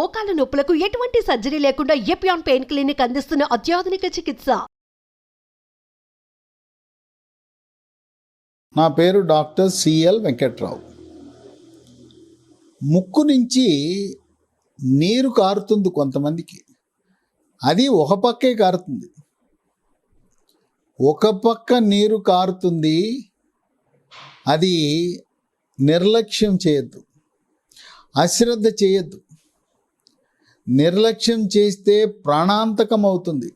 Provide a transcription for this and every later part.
మోకాల నొప్పులకు ఎటువంటి సర్జరీ లేకుండా ఎపియాన్ పెయిన్ క్లినిక్ అందిస్తున్న అత్యాధునిక చికిత్స. నా పేరు డాక్టర్ సిఎల్ వెంకట్రావు. ముక్కు నుంచి నీరు కారుతుంది కొంతమందికి. అది ఒక పక్కే కారుతుంది. ఒక పక్క నీరు కారుతుంది. అది నిర్లక్ష్యం చేయొద్దు. అశ్రద్ధ చేయొద్దు. నిర్లక్ష్యం చేస్తే ప్రాణాంతకం అవుతుంది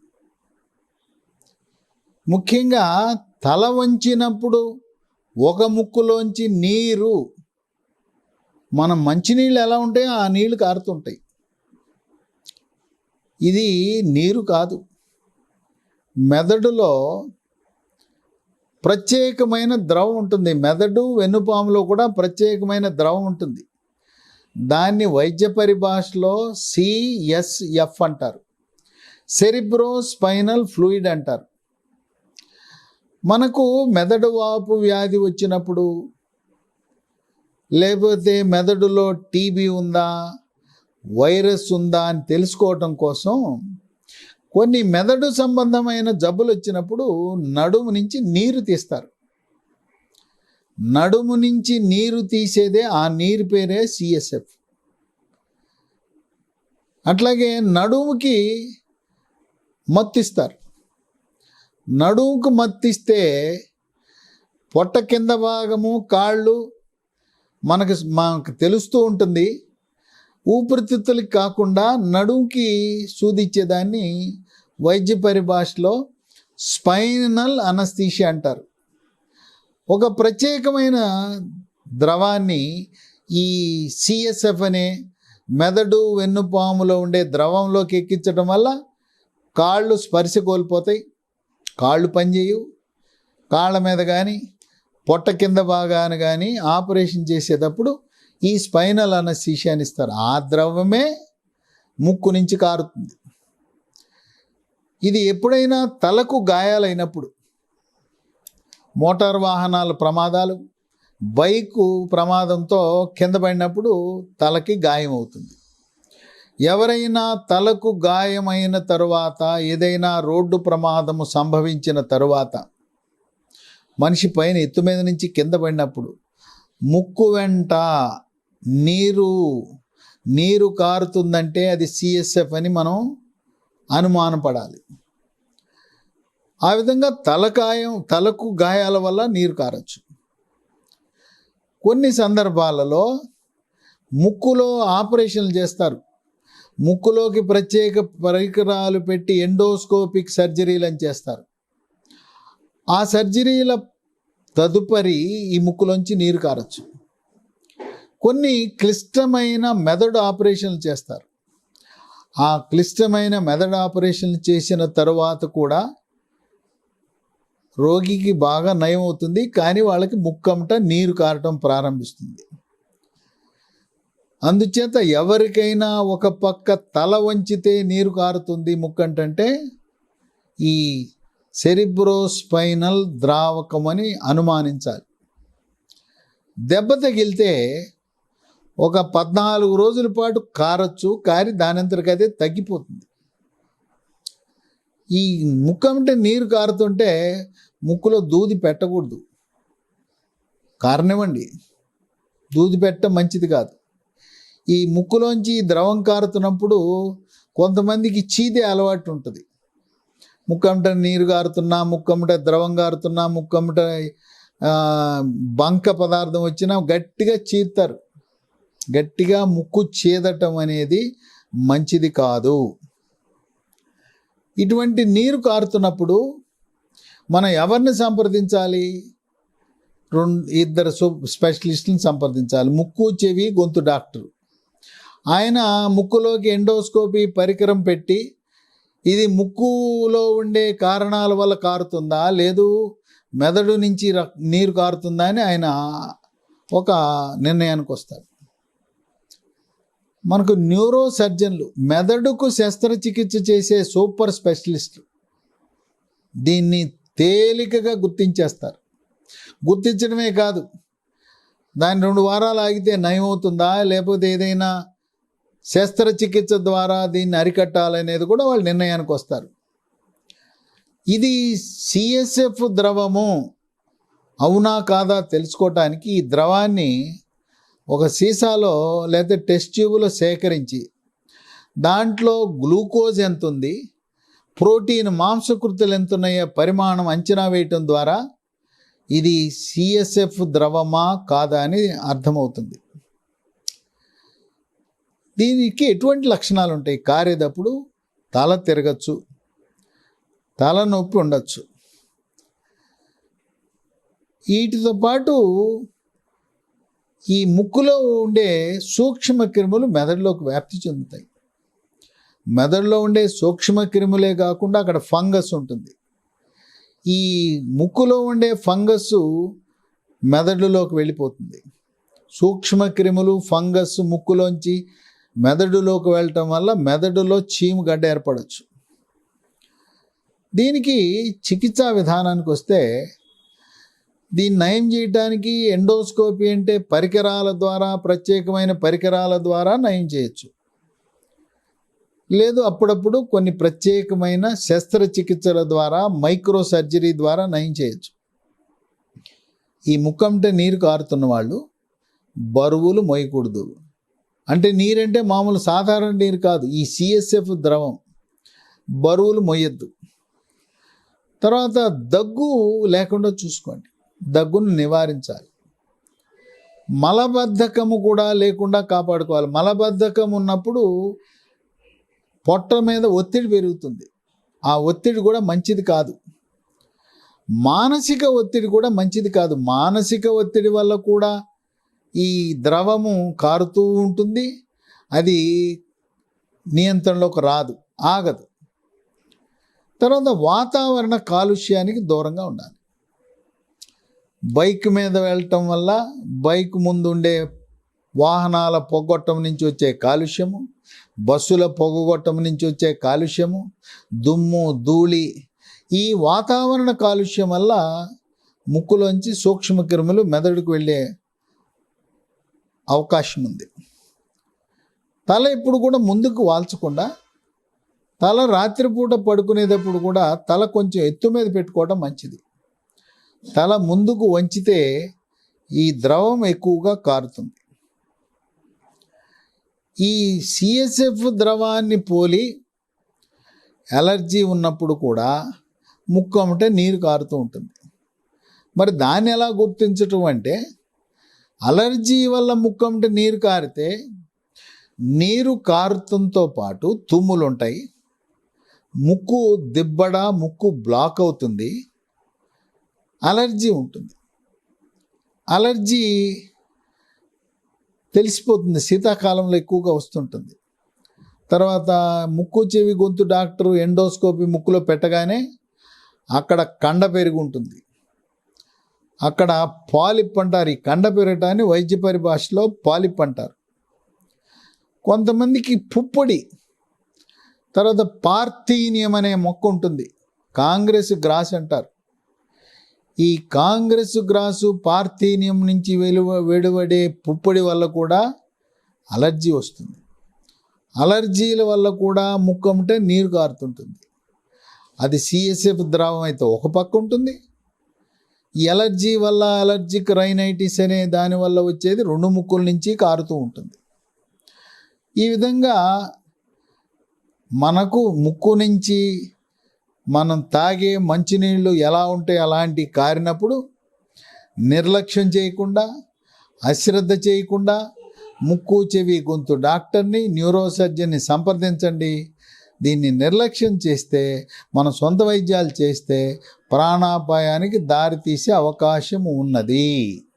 ముఖ్యంగా తల వంచినప్పుడు ఒక ముక్కులోంచి నీరు మనం మంచినీళ్ళు ఎలా ఉంటాయో ఆ నీళ్ళు కారుతుంటాయి. ఇది నీరు కాదు. మెదడులో ప్రత్యేకమైన ద్రవం ఉంటుంది. మెదడు వెన్నుపాములో కూడా ప్రత్యేకమైన ద్రవం ఉంటుంది. దాన్ని వైద్య పరిభాషలో సిఎస్ఎఫ్ అంటారు. సెరిబ్రో స్పైనల్ ఫ్లూయిడ్ అంటారు. మనకు మెదడు వాపు వ్యాధి వచ్చినప్పుడు లేకపోతే మెదడులో టీబీ ఉందా వైరస్ ఉందా అని తెలుసుకోవటం కోసం కొన్ని మెదడు సంబంధమైన జబ్బులు వచ్చినప్పుడు నడుము నుంచి నీరు తీస్తారు. నడుము నుంచి నీరు తీసేదే ఆ నీరు పేరే సిఎస్ఎఫ్ అట్లాగే నడుముకి మత్తిస్తారు. నడుముకు మత్తిస్తే పొట్ట కింద భాగము కాళ్ళు మనకు మనకు తెలుస్తూ ఉంటుంది. ఊపిరితిత్తులకి కాకుండా నడుముకి సూదిచ్చేదాన్ని వైద్య పరిభాషలో స్పైనల్ అనస్థీషియా అంటారు. ఒక ప్రత్యేకమైన ద్రవాన్ని ఈ సిఎస్ఎఫ్ అనే మెదడు వెన్నుపాములో ఉండే ద్రవంలోకి ఎక్కించడం వల్ల కాళ్ళు స్పర్శ కోల్పోతాయి. కాళ్ళు పనిచేయవు కాళ్ళ మీద కానీ పొట్ట కింద భాగాన కానీ ఆపరేషన్ చేసేటప్పుడు ఈ స్పైనల్ అనస్థీషియాని ఇస్తారు. ఆ ద్రవమే ముక్కు నుంచి కారుతుంది. ఇది ఎప్పుడైనా తలకు గాయాలైనప్పుడు మోటార్ వాహనాల ప్రమాదాలు బైకు ప్రమాదంతో కింద పడినప్పుడు తలకి గాయం అవుతుంది. ఎవరైనా తలకు గాయమైన తరువాత ఏదైనా రోడ్డు ప్రమాదము సంభవించిన తరువాత మనిషి పైన ఎత్తు మీద నుంచి కింద పడినప్పుడు ముక్కు వెంట నీరు నీరు కారుతుందంటే అది సిఎస్ఎఫ్ అని మనం అనుమానపడాలి. ఆ విధంగా తలకాయం తలకు గాయాల వల్ల నీరు కారచ్చు. కొన్ని సందర్భాలలో ముక్కులో ఆపరేషన్లు చేస్తారు. ముక్కులోకి ప్రత్యేక పరికరాలు పెట్టి ఎండోస్కోపిక్ సర్జరీలు అని చేస్తారు. ఆ సర్జరీల తదుపరి ఈ ముక్కులోంచి నీరు కారచ్చు. కొన్ని క్లిష్టమైన మెదడు ఆపరేషన్లు చేస్తారు. ఆ క్లిష్టమైన మెదడు ఆపరేషన్లు చేసిన తరువాత కూడా రోగికి బాగా నయం అవుతుంది కానీ వాళ్ళకి ముక్కమట నీరు కారటం ప్రారంభిస్తుంది. అందుచేత ఎవరికైనా ఒక పక్క తల వంచితే నీరు కారుతుంది ముక్కంటంటే ఈ సెరిబ్రోస్పైనల్ ద్రావకం అని అనుమానించాలి. దెబ్బ తగిలితే ఒక పద్నాలుగు రోజుల పాటు కారచ్చు కారి దానంతరికి తగ్గిపోతుంది. ఈ ముక్కమంటే నీరు కారుతుంటే ముక్కులో దూది పెట్టకూడదు. కారణమండి దూది పెట్ట మంచిది కాదు. ఈ ముక్కులోంచి ద్రవం కారుతున్నప్పుడు కొంతమందికి చీదే అలవాటు ఉంటుంది. ముక్కమిట నీరు కారుతున్నా ముక్కమిట ద్రవం కారుతున్నా ముక్కమిట బంక పదార్థం వచ్చినా గట్టిగా చీరుతారు. గట్టిగా ముక్కు చీదటం అనేది మంచిది కాదు. ఇటువంటి నీరు కారుతున్నప్పుడు మనం ఎవరిని సంప్రదించాలి? రెండు ఇద్దరు స్పెషలిస్ట్ని సంప్రదించాలి. ముక్కు చెవి గొంతు డాక్టర్. ఆయన ముక్కులోకి ఎండోస్కోపీ పరికరం పెట్టి ఇది ముక్కులో ఉండే కారణాల వల్ల కారుతుందా? లేదు మెదడు నుంచి రక్- నీరు కారుతుందా? అని ఆయన ఒక నిర్ణయానికి వస్తాడు. మనకు న్యూరో సర్జన్లు మెదడుకు శస్త్రచికిత్స చేసే సూపర్ స్పెషలిస్టులు. దీన్ని తేలికగా గుర్తించేస్తారు. గుర్తించడమే కాదు దాని రెండు వారాలు ఆగితే నయం అవుతుందా లేకపోతే ఏదైనా శస్త్రచికిత్స ద్వారా దీన్ని అరికట్టాలనేది కూడా వాళ్ళు నిర్ణయానికి వస్తారు. ఇది సిఎస్ఎఫ్ ద్రవము అవునా కాదా తెలుసుకోవటానికి ఈ ద్రవాన్ని ఒక సీసాలో లేదా టెస్ట్ ట్యూబ్లో సేకరించి దాంట్లో గ్లూకోజ్ ఎంత ఉంది ప్రోటీన్ మాంసకృతులు ఎంత ఉన్నాయో పరిమాణం అంచనా వేయటం ద్వారా ఇది సిఎస్ఎఫ్ ద్రవమా కాదా అని అర్థమవుతుంది. దీనికి ఎటువంటి లక్షణాలు ఉంటాయి? కారేటప్పుడు తల తిరగచ్చు తలనొప్పి ఉండొచ్చు. వీటితో పాటు ఈ ముక్కులో ఉండే సూక్ష్మ క్రిములు మెదడులోకి వ్యాప్తి చెందుతాయి. మెదడులో ఉండే సూక్ష్మ క్రిములే కాకుండా అక్కడ ఫంగస్ ఉంటుంది. ఈ ముక్కులో ఉండే ఫంగస్ మెదడులోకి వెళ్ళిపోతుంది. సూక్ష్మ క్రిములు ఫంగస్ ముక్కులోంచి మెదడులోకి వెళ్ళటం వల్ల మెదడులో చీము గడ్డ ఏర్పడవచ్చు దీనికి చికిత్సా విధానానికి వస్తే దీన్ని నయం చేయడానికి ఎండోస్కోపీ అంటే పరికరాల ద్వారా ప్రత్యేకమైన పరికరాల ద్వారా నయం చేయొచ్చు. లేదు అప్పుడప్పుడు కొన్ని ప్రత్యేకమైన శస్త్రచికిత్సల ద్వారా మైక్రో సర్జరీ ద్వారా నయం చేయొచ్చు. ఈ ముక్కంటే నీరు కారుతున్న వాళ్ళు బరువులు మోయకూడదు. అంటే నీరంటే మామూలు సాధారణ నీరు కాదు ఈ సిఎస్ఎఫ్ ద్రవం. బరువులు మొయ్యద్దు తర్వాత దగ్గు లేకుండా చూసుకోండి. దగ్గును నివారించాలి. మలబద్ధకము కూడా లేకుండా కాపాడుకోవాలి. మలబద్ధకం ఉన్నప్పుడు పొట్ట మీద ఒత్తిడి పెరుగుతుంది. ఆ ఒత్తిడి కూడా మంచిది కాదు. మానసిక ఒత్తిడి కూడా మంచిది కాదు. మానసిక ఒత్తిడి వల్ల కూడా ఈ ద్రవము కారుతూ ఉంటుంది. అది నియంత్రణలోకి రాదు. ఆగదు. తర్వాత వాతావరణ కాలుష్యానికి దూరంగా ఉండాలి. బైక్ మీద వెళ్ళటం వల్ల బైక్ ముందు ఉండే వాహనాల పొగొట్టం నుంచి వచ్చే కాలుష్యము బస్సుల పొగగొట్టం నుంచి వచ్చే కాలుష్యము దుమ్ము ధూళి ఈ వాతావరణ కాలుష్యం వల్ల ముక్కులోంచి సూక్ష్మ క్రిములు మెదడుకు వెళ్ళే అవకాశం ఉంది. తల ఇప్పుడు కూడా ముందుకు వాల్చకుండా తల రాత్రిపూట పడుకునేటప్పుడు కూడా తల కొంచెం ఎత్తు మీద పెట్టుకోవడం మంచిది. తల ముందుకు వంచితే ఈ ద్రవం ఎక్కువగా కారుతుంది. ఈ సిఎస్ఎఫ్ ద్రవాన్ని పోలి ఎలర్జీ ఉన్నప్పుడు కూడా ముక్కు అమ్మటే నీరు కారుతూ ఉంటుంది. మరి దాన్ని ఎలా గుర్తించటం అంటే అలర్జీ వల్ల ముక్కు అమ్మటే నీరు కారితే నీరు కారుతంతో పాటు తుమ్ములు ఉంటాయి ముక్కు దిబ్బడ ముక్కు బ్లాక్ అవుతుంది. అలర్జీ ఉంటుంది. అలర్జీ తెలిసిపోతుంది. శీతాకాలంలో ఎక్కువగా వస్తుంటుంది. తర్వాత ముక్కు చెవి గొంతు డాక్టరు ఎండోస్కోపీ ముక్కులో పెట్టగానే అక్కడ కండ పెరుగు ఉంటుంది అక్కడ పాలిప్ అంటారు. ఈ కండ పెరగటాన్ని వైద్య పరిభాషలో పాలిప్ అంటారు. కొంతమందికి పుప్పొడి తర్వాత పార్థీనియం అనే మొక్క ఉంటుంది. కాంగ్రెస్ గ్రాస్ అంటారు. ఈ కాంగ్రెస్ గ్రాసు పార్థీనియం నుంచి వెలువ వెలువడే పుప్పొడి వల్ల కూడా అలర్జీ వస్తుంది. అలర్జీల వల్ల కూడా ముక్కముంటే నీరు కారుతుంటుంది. అది సిఎస్ఎఫ్ ద్రావం అయితే ఒక పక్క ఉంటుంది. ఈ ఎలర్జీ వల్ల అలర్జిక్ రైనైటిస్ అనే దాని వల్ల వచ్చేది రెండు ముక్కుల నుంచి కారుతూ ఉంటుంది. ఈ విధంగా మనకు ముక్కు నుంచి మనం తాగే మంచినీళ్ళు ఎలా ఉంటే అలాంటి కారినప్పుడు నిర్లక్ష్యం చేయకుండా అశ్రద్ధ చేయకుండా ముక్కు చెవి గొంతు డాక్టర్ని న్యూరోసర్జన్ని సంప్రదించండి. దీన్ని నిర్లక్ష్యం చేస్తే మన సొంత వైద్యాలు చేస్తే ప్రాణాపాయానికి దారితీసే అవకాశం ఉన్నది.